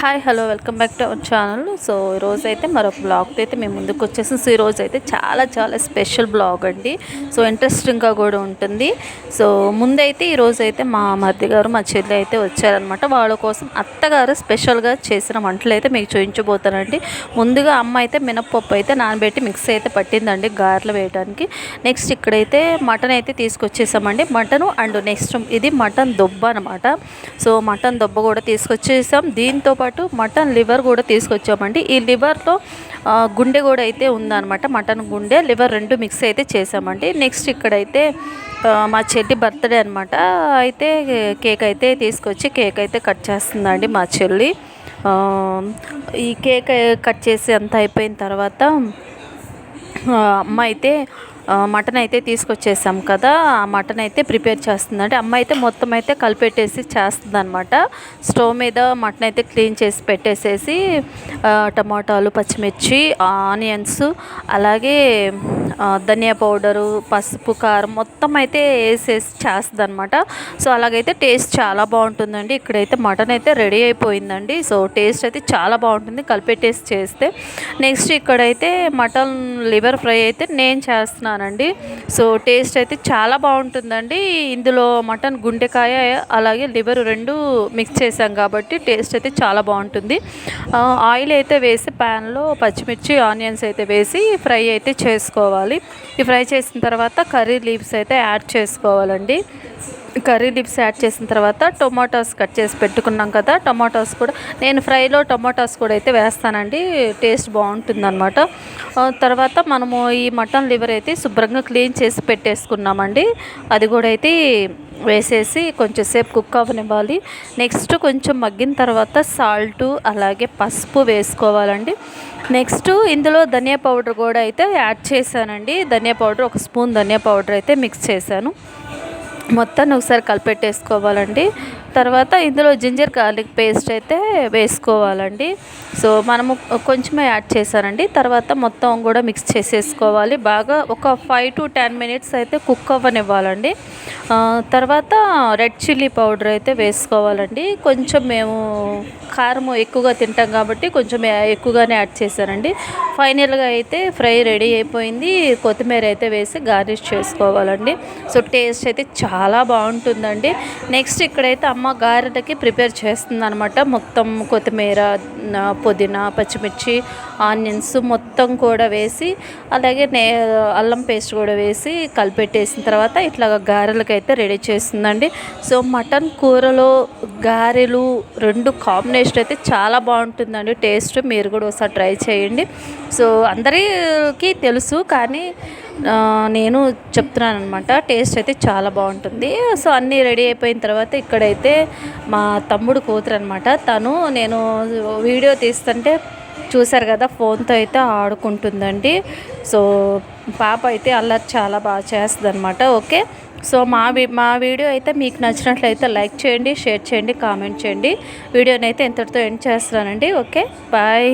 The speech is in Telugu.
Hi hello welcome back to our channel. So ఈరోజు అయితే మరొక బ్లాగ్తో అయితే మేము ముందుకు వచ్చేసాం. సో ఈరోజు అయితే చాలా చాలా స్పెషల్ బ్లాగ్ అండి. సో ఇంట్రెస్టింగ్గా కూడా ఉంటుంది. సో ముందైతే ఈరోజు అయితే మా మధ్య గారు మా చెల్లి అయితే వచ్చారనమాట వాళ్ళ కోసం అత్తగారు స్పెషల్గా చేసిన వంటలు అయితే మీకు చూపించబోతానండి ముందుగా అమ్మ అయితే మినప్పప్పు అయితే నానబెట్టి మిక్స్ అయితే పట్టిందండి గారెలు వేయడానికి నెక్స్ట్ ఇక్కడైతే మటన్ అయితే తీసుకొచ్చేసామండి. మటన్ అండ్ నెక్స్ట్ ఇది మటన్ దొబ్బ అనమాట సో మటన్ దొబ్బ కూడా తీసుకొచ్చేసాం. దీంతో పాటు మటన్ లివర్ కూడా తీసుకొచ్చామండి. ఈ లివర్లో గుండె కూడా అయితే ఉందన్నమాట మటన్ గుండె లివర్ రెండు మిక్స్ అయితే చేసామండి. నెక్స్ట్ ఇక్కడైతే మా చెల్లి బర్త్డే అనమాట అయితే కేక్ అయితే తీసుకొచ్చి కేక్ అయితే కట్ చేస్తుందండి మా చెల్లి. ఈ కేక్ కట్ చేసి అంత అయిపోయిన తర్వాత అమ్మ అయితే మటన్ అయితే తీసుకొచ్చేసాం కదా ఆ మటన్ అయితే ప్రిపేర్ చేస్తుందంటే అమ్మ అయితే మొత్తం అయితే కలిపెట్టేసి చేస్తుంది అనమాట స్టవ్ మీద మటన్ అయితే క్లీన్ చేసి పెట్టేసేసి టమాటాలు పచ్చిమిర్చి ఆనియన్స్ అలాగే ధనియా పౌడరు పసుపు కారం మొత్తం అయితే వేసేసి చేస్తుంది అనమాట సో అలాగైతే టేస్ట్ చాలా బాగుంటుందండి. ఇక్కడైతే మటన్ అయితే రెడీ అయిపోయిందండి. సో టేస్ట్ అయితే చాలా బాగుంటుంది కలిపెట్టేసి చేస్తే. నెక్స్ట్ ఇక్కడైతే మటన్ లివర్ ఫ్రై అయితే నేను చేస్తున్నాను. చేస్తున్నానండి. సో టేస్ట్ అయితే చాలా బాగుంటుందండి. ఇందులో మటన్ గుండెకాయ అలాగే లివర్ రెండు మిక్స్ చేసాం కాబట్టి టేస్ట్ అయితే చాలా బాగుంటుంది. ఆయిల్ అయితే వేసి ప్యాన్లో పచ్చిమిర్చి ఆనియన్స్ అయితే వేసి ఫ్రై అయితే చేసుకోవాలి చేసుకోవాలి. ఈ ఫ్రై చేసిన తర్వాత కర్రీ లీవ్స్ అయితే యాడ్ చేసుకోవాలండి. కర్రీ లిప్స్ యాడ్ చేసిన తర్వాత టొమాటోస్ కట్ చేసి పెట్టుకున్నాం కదా టొమాటోస్ కూడా నేను ఫ్రైలో టొమాటోస్ కూడా అయితే వేస్తానండి టేస్ట్ బాగుంటుందన్నమాట. తర్వాత మనము ఈ మటన్ లివర్ అయితే శుభ్రంగా క్లీన్ చేసి పెట్టేసుకున్నామండి. అది కూడా అయితే వేసేసి కొంచెం సేపు కుక్ అవ్వనివ్వాలి నెక్స్ట్ కొంచెం మగ్గిన తర్వాత సాల్టు అలాగే పసుపు వేసుకోవాలండి. నెక్స్ట్ ఇందులో ధనియా పౌడర్ కూడా అయితే యాడ్ చేశానండి. ధనియా పౌడర్ ఒక స్పూన్ ధనియా పౌడర్ అయితే మిక్స్ చేశాను. మొత్తాన్ని ఒకసారి కలిపెట్టేసుకోవాలండి. తర్వాత ఇందులో జింజర్ గార్లిక్ పేస్ట్ అయితే వేసుకోవాలండి. సో మనము కొంచెమే యాడ్ చేశానండి. తర్వాత మొత్తం కూడా మిక్స్ చేసేసుకోవాలి. బాగా ఒక ఫైవ్ టు టెన్ మినిట్స్ అయితే కుక్ అవ్వనివ్వాలండి. తర్వాత రెడ్ చిల్లీ పౌడర్ అయితే వేసుకోవాలండి. కొంచెం మేము కారం ఎక్కువగా తింటాం కాబట్టి కొంచెం ఎక్కువగానే యాడ్ చేశానండి. ఫైనల్గా అయితే ఫ్రై రెడీ అయిపోయింది. కొత్తిమీర అయితే వేసి గార్నిష్ చేసుకోవాలండి. సో టేస్ట్ అయితే చాలా బాగుంటుందండి. నెక్స్ట్ ఇక్కడైతే అమ్మ గారెలకి ప్రిపేర్ చేస్తుంది అనమాట మొత్తం కొత్తిమీర పుదీనా పచ్చిమిర్చి ఆనియన్స్ మొత్తం కూడా వేసి అలాగే నే అల్లం పేస్ట్ కూడా వేసి కలిపెట్టేసిన తర్వాత ఇట్లా గారెలకి అయితే రెడీ చేస్తుందండి. సో మటన్ కూరలో గారెలు రెండు కాంబినేషన్ అయితే చాలా బాగుంటుందండి. టేస్ట్ మీరు కూడా ఒకసారి ట్రై చేయండి. సో అందరికీ తెలుసు కానీ నేను చెప్తున్నాను అనమాట టేస్ట్ అయితే చాలా బాగుంటుంది. సో అన్నీ రెడీ అయిపోయిన తర్వాత ఇక్కడైతే మా తమ్ముడు కూతురు అనమాట తను నేను వీడియో తీస్తుంటే చూసారు కదా ఫోన్తో అయితే ఆడుకుంటుందండి. సో పాప అయితే అల్లరి చాలా బాగా చేస్తుంది అనమాట ఓకే? సో మా మా వీడియో అయితే మీకు నచ్చినట్లయితే లైక్ చేయండి షేర్ చేయండి కామెంట్ చేయండి. వీడియోని అయితే ఇంతటితో ఎండ్ చేస్తున్నానండి ఓకే? బాయ్!